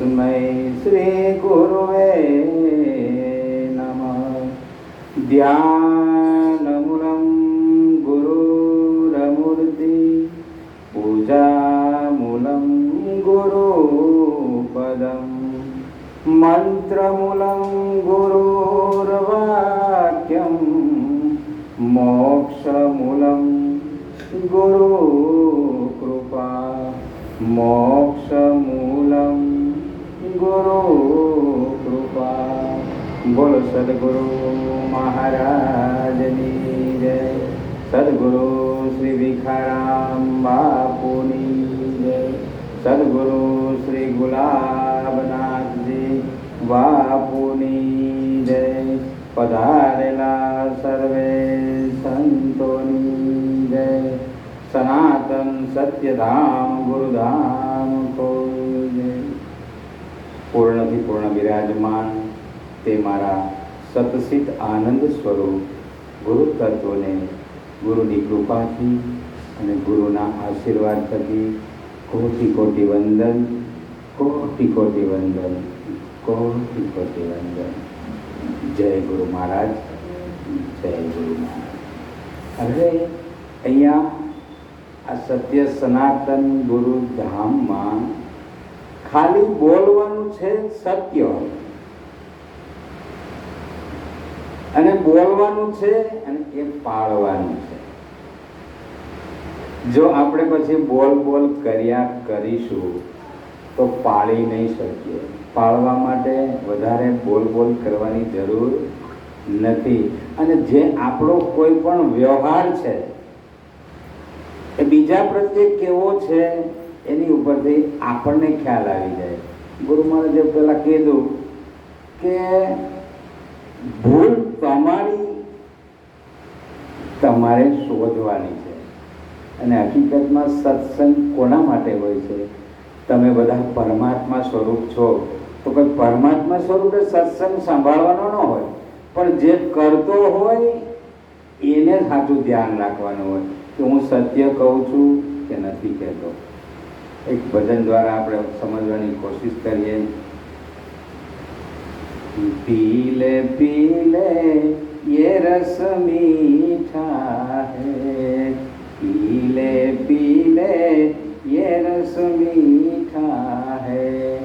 तस्मै श्रीगुरुवे नमः ध्यानमुनं गुरुरमूर्ति पूजामूलं गुरुपदं मन्त्रमूलं गुरोर्वाक्यं मोक्षमूलं गुरुकृपा मो બોલો સદગુરુ મહારાજની જય. સદગુરુ શ્રી ભિખારામ બાપુની જય. સદગુરુ શ્રી ગુલાબનાથજી બાપુની જય. પધારેલા સર્વે સંતોની જય. સનાતન સત્યધામ ગુરુધામ કો જય. પૂર્ણથી પૂર્ણ બિરાજમાન તે મારા સતસિત આનંદ સ્વરૂપ ગુરુ તત્વને ગુરુની કૃપાથી અને ગુરુના આશીર્વાદ થકી કોટી કોટી વંદન, કોટી કોટી વંદન, કોટી કોટી વંદન. જય ગુરુ મહારાજ, જય ગુરુ મહારાજ. હવે અહીંયા આ સત્ય સનાતન ગુરુ ધામમાં ખાલી બોલવાનું છે સત્ય અને બોલવાનું છે અને એ પાળવાનું છે. જો આપણે પછી બોલ બોલ કર્યા કરીશું, તો પાળી નહીં શકીએ. પાળવા માટે વધારે બોલ બોલ કરવાની જરૂર નથી. અને જે આપણો કોઈ પણ વ્યવહાર છે, એ બીજા પ્રત્યે કેવો છે, એની ઉપરથી આપણને ખ્યાલ આવી જાય. ગુરુ મહારાજે પેલા કીધું કે ભૂલ તમારી તમારે શોધવાની છે. અને હકીકતમાં સત્સંગ કોના માટે હોય છે? તમે બધા પરમાત્મા સ્વરૂપ છો. તો કોઈ પરમાત્મા સ્વરૂપે સત્સંગ સંભાળવાનો ન હોય, પણ જે કરતો હોય એને સાચું ધ્યાન રાખવાનું હોય. કે હું સત્ય કહું છું કે નથી કહેતો. એક ભજન દ્વારા આપણે સમજવાની કોશિશ કરીએ. पीले पीले ये रस मीठा है। पीले पीले ये रस मीठा है।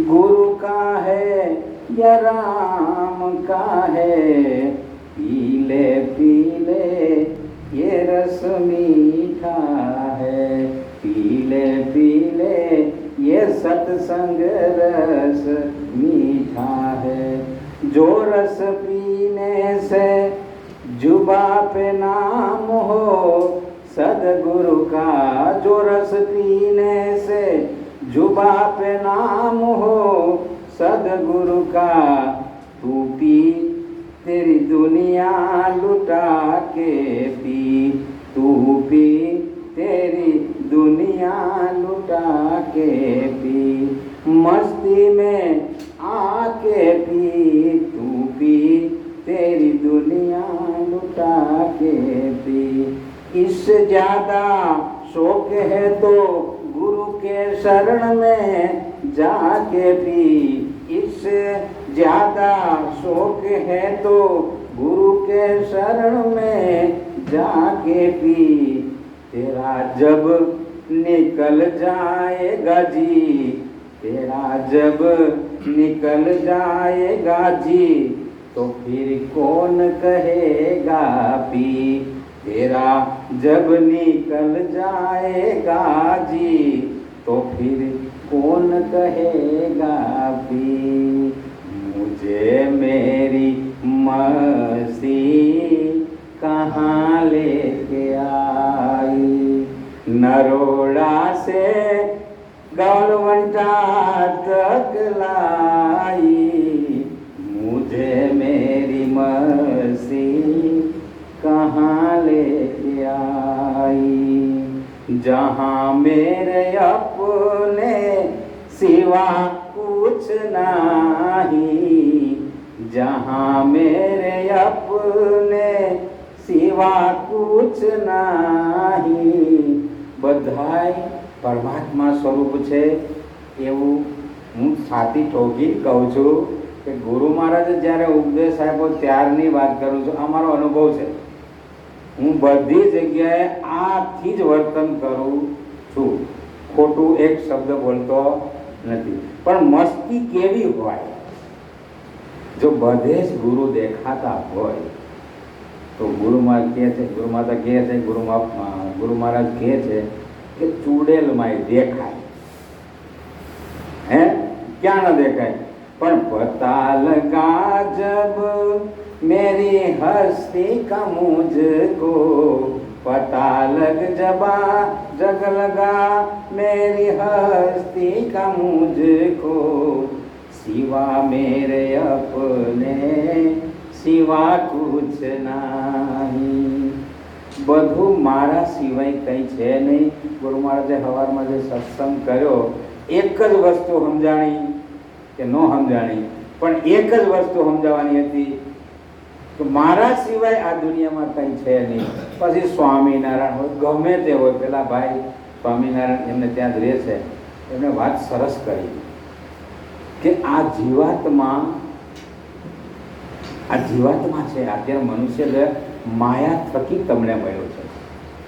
गुरु का है या राम का है? पीले पीले ये रस मीठा है। पीले पीले ये सत्संग रस मीठा है। जो रस पीने से जुबा पे नाम हो, सदगुरु का जो रस पीने से जुबा पे नाम हो, सदगुरु का तू पी तेरी दुनिया लुटा के पी। तू पी तेरी दुनिया लुटा के पी। मस्ती में आके तू पी तेरी दुनिया लुटा के पी इससे ज़्यादा शौक है तो गुरु के शरण में जाके पी इससे ज़्यादा शौक है तो गुरु के शरण में जाके पी तेरा जब निकल जाएगा जी, तेरा जब निकल जाएगा जी। तो फिर कौन कहेगा पी? तेरा जब निकल जाएगा जी तो फिर कौन कहेगा पी? मुझे मेरी मसी कहाँ लेके आई? नरोड़ा से कलवंटा लाई मुझे मेरी मर्सी कहाँ ले आई? जहाँ मेरे अपने सिवा कुछ नहीं, जहाँ मेरे अपने सिवा कुछ नहीं, बधाई પરમાત્મા સ્વરૂપ છે એવું હું છાતી ઠોકી કહું છું કે ગુરુ મહારાજે જ્યારે ઉપદેશ આપ્યો ત્યારની વાત કરું છું. આ મારો અનુભવ છે. હું બધી જગ્યાએ આથી જ વર્તન કરું છું. ખોટું એક શબ્દ બોલતો નથી. પણ મસ્તી કેવી હોય? જો બધે જ ગુરુ દેખાતા હોય, તો ગુરુ મહારાજ કહે છે, ગુરુ માતા કહે છે, ગુરુ ગુરુ મહારાજ કહે છે કે ચૂડેલમાંય દેખાય હે ક્યાં ન દેખાય પણ પતા લગા જબ मेरी हस्ती का मुझको पता लग जबा जग लगा मेरी हस्ती का मुझको सिवा मेरे अपने सिवा कुछ નહીં બધું મારા સિવાય કંઈ છે નહીં. ગુરુ મહારાજે સવારમાં જે સત્સંગ કર્યો, એક જ વસ્તુ સમજાણી કે ન સમજાણી, પણ એક જ વસ્તુ સમજાવવાની હતી કે મારા સિવાય આ દુનિયામાં કંઈ છે નહીં. પછી સ્વામિનારાયણ હોય, ગમે તે હોય, પેલા ભાઈ સ્વામિનારાયણ એમને ત્યાં જ રહે છે એમણે વાત સરસ કરી કે આ જીવાત્મા આ જીવાત્મા છે. અત્યારે મનુષ્ય માયા થકી તમને મળ્યો છે.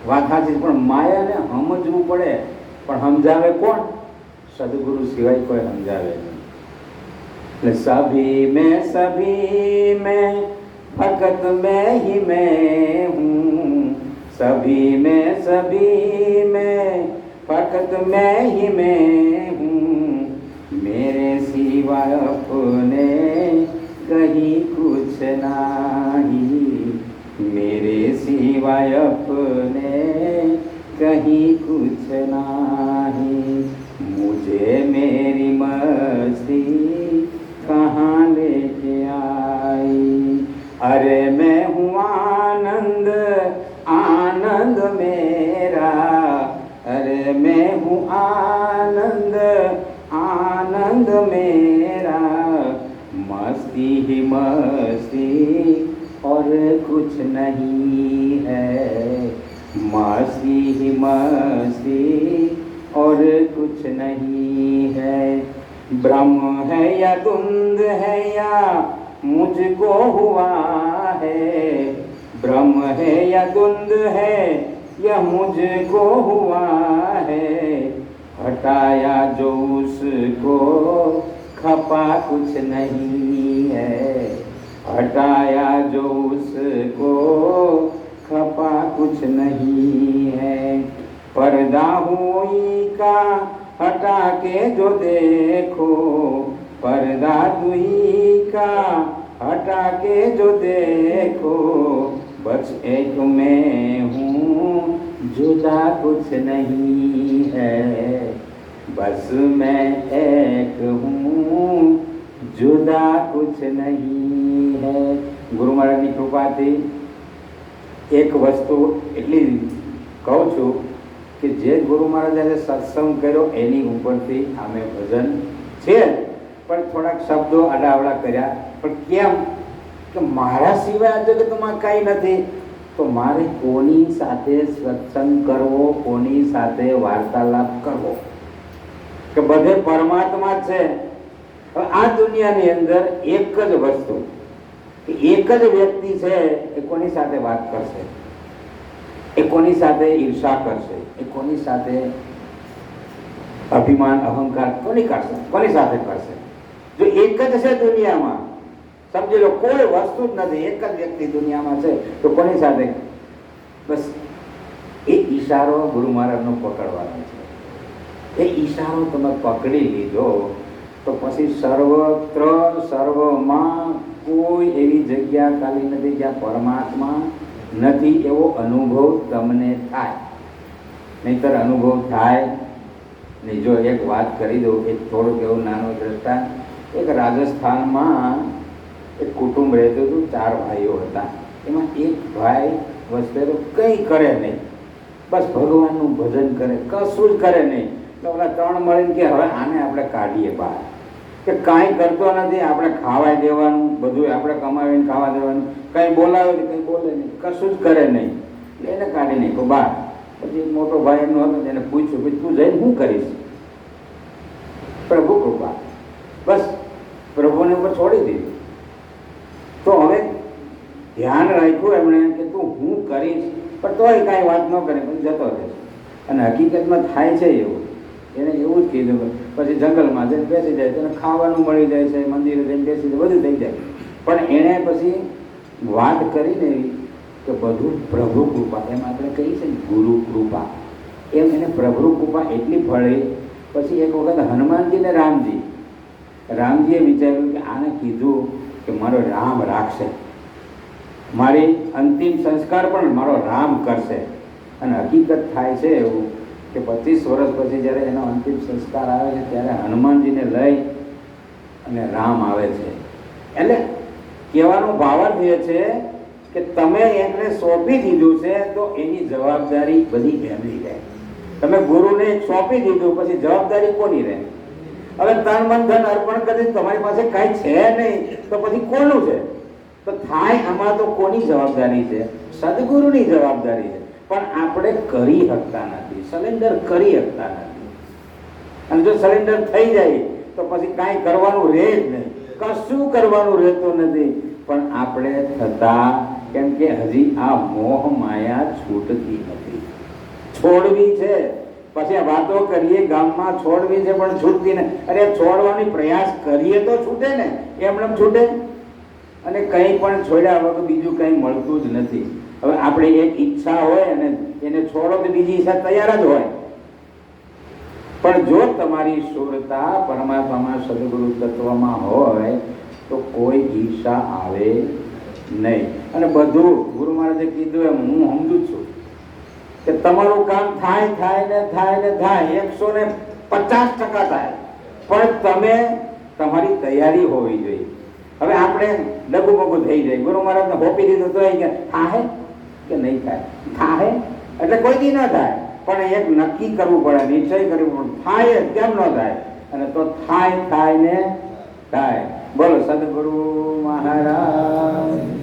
વાત સાચી પણ માયાને સમજવું પડે. પણ સમજાવે કોણ? સદગુરુ સિવાય કોઈ સમજાવે નહીં. એટલે સભી મેં સભી મેં ફકત મેં હિ મેં હું. સભી મેં સભી મેં, ભગત મેં હી મેં सिवाय अपने, कहीं कुछ नहीं। मुझे मेरी मस्ती कहाँ लेके आई? अरे मैं हूँ आनंद आनंद मेरा। अरे मैं हूँ आनंद आनंद मेरा। मस्ती ही मस्ती और कुछ नहीं है। मस्ती ही मस्ती और कुछ नहीं है। ब्रह्म है या धुंध है या मुझको हुआ है। ब्रह्म है या धुंध है यह मुझको हुआ है। हटाया जो उसको, खपा कुछ नहीं है। हटाया जो उसको, खपा कुछ नहीं है। पर्दा हुई का हटा के जो देखो, पर्दा दुई का हटा के जो देखो। बस एक मैं हूँ, जुदा कुछ नहीं है। बस मैं एक हूँ, जुदा कुछ नहीं है ગુરુ મહારાજની કૃપાથી એક વસ્તુ એટલી કહું છું કે જે ગુરુ મહારાજે સત્સંગ કર્યો, એની ઉપરથી અમે ભજન છે. પણ થોડાક શબ્દો અડાવડા કર્યા. પણ કેમ? કે મારા સિવાય આ જગતમાં કાંઈ નથી. તો મારે કોની સાથે સત્સંગ કરવો, કોની સાથે વાર્તાલાપ કરવો? કે બધે પરમાત્મા છે. આ દુનિયાની અંદર એક જ વસ્તુ એક જ વ્યક્તિ છે એ કોની સાથે વાત કરશે? એ કોની સાથે ઈર્ષા કરશે? એ કોની સાથે અભિમાન, અહંકાર કોની કરશે? કોની સાથે કરશે? જો એક જ છે દુનિયામાં, સમજી લો, કોઈ વસ્તુ જ નથી, એક જ વ્યક્તિ દુનિયામાં છે, તો કોની સાથે? બસ, એ ઈશારો ગુરુ મહારાજનો પકડવાનો છે. એ ઈશારો તમે પકડી લીધો, તો પછી સર્વત્ર, સર્વમાં કોઈ એવી જગ્યા ખાલી નથી જ્યાં પરમાત્મા નથી એવો અનુભવ તમને થાય. નહીતર અનુભવ થાય નહીં. જો એક વાત કરી દઉં એક થોડુંક એવું નાનું દ્રષ્ટાંત, એક રાજસ્થાનમાં એક કુટુંબ રહેતું હતું, ચાર ભાઈઓ હતા. એમાં એક ભાઈ વસ્તુ કંઈ કરે નહીં. બસ ભગવાનનું ભજન કરે, કશું જ કરે નહીં. તો ઓલા ત્રણ મળીને કે હવે આને આપણે કાઢીએ બહાર. કે કાંઈ કરતો નથી, આપણે ખાવા દેવાનું, બધું આપણે કમાવીને ખાવા દેવાનું. કંઈ બોલાવે કે કંઈ બોલે નહીં, કશું જ કરે નહીં. એને કાઢી નાખ્યો બહાર પછી મોટો ભાઈ એમનો હતો, એને પૂછ્યું કે તું જઈને શું કરીશ? પ્રભુ કૃપા. બસ, પ્રભુને ઉપર છોડી દીધું તો હવે ધ્યાન રાખ્યું એમણે કે તું હું કરીશ, પણ તોય કાંઈ વાત ન કરે પણ જતો રહે. અને હકીકતમાં થાય છે એવું. એને એવું જ કીધું પછી જંગલમાં જઈને બેસી જાય તેને ખાવાનું મળી જાય છે, મંદિરે જઈને બેસી જાય, બધું થઈ જાય. પણ એણે પછી વાત કરીને એવી કે બધું પ્રભુ કૃપા, એમ આપણે કહીએ છીએ ગુરુ કૃપા. એમ એને પ્રભુ કૃપા એટલી ફળી પછી એક વખત હનુમાનજી ને રામજી, રામજીએ વિચાર્યું કે આને કીધું કે મારો રામ રાખશે. મારી અંતિમ સંસ્કાર પણ મારો રામ કરશે. અને હકીકત થાય છે એવું કે પચીસ વર્ષ પછી જ્યારે એનો અંતિમ સંસ્કાર આવે છે, ત્યારે હનુમાનજીને લઈ અને રામ આવે છે. એટલે કહેવાનો ભાવાર્થ એ છે કે તમે એને સોંપી દીધું છે, તો એની જવાબદારી બધી એમની રહે. તમે ગુરુને સોંપી દીધું, પછી જવાબદારી કોની રહે? હવે તન મન ધન અર્પણ કરી તમારી પાસે કાંઈ છે નહીં, તો પછી કોનું છે? તો થાય આમાં તો કોની જવાબદારી છે? સદગુરુની જવાબદારી છે. પણ આપણે કરી શકતા નથી. સરેન્ડર કરી શકતા નથી. અને જો સરેન્ડર થઈ જાય, તો પછી કાંઈ કરવાનું રહે જ નહીં. કશું કરવાનું રહેતું નથી. પણ આપણે થતા, કેમ કે હજી આ મોહ માયા છૂટતી નથી. છોડવી છે. પછી આ વાતો કરીએ, ગામમાં છોડવી છે, પણ છૂટતી ને અરે, છોડવાની પ્રયાસ કરીએ તો છૂટે ને. એમણે છૂટે? અને કંઈ પણ છોડ્યા વગર બીજું કંઈ મળતું જ નથી. હવે આપણે એક ઈચ્છા હોય અને એને છોડો તો બીજી ઈચ્છા તૈયાર જ હોય. પણ જો તમારી સુરતા પરમાત્મામાં સદગુરુ તત્વમાં હોય, તો કોઈ ઈર્ષા આવે નહીં. અને બધું ગુરુ મહારાજે કીધું એમ, હું સમજું છું કે તમારું કામ થાય થાય ને થાય ને થાય, એકસો ને પચાસ ટકા થાય. પણ તમે તમારી તૈયારી હોવી જોઈએ. હવે આપણે ડગુ બગુ થઈ જાય. ગુરુ મહારાજને હોપી દીધું તો કે થાહે કે નહીં થાય? થાય? એટલે કોઈ દી ન થાય. પણ એક નક્કી કરવું પડે, નિશ્ચય કરવું પડે. થાય કેમ ન થાય? અને તો થાય થાય ને થાય. બોલો, સદગુરુ મહારાજ.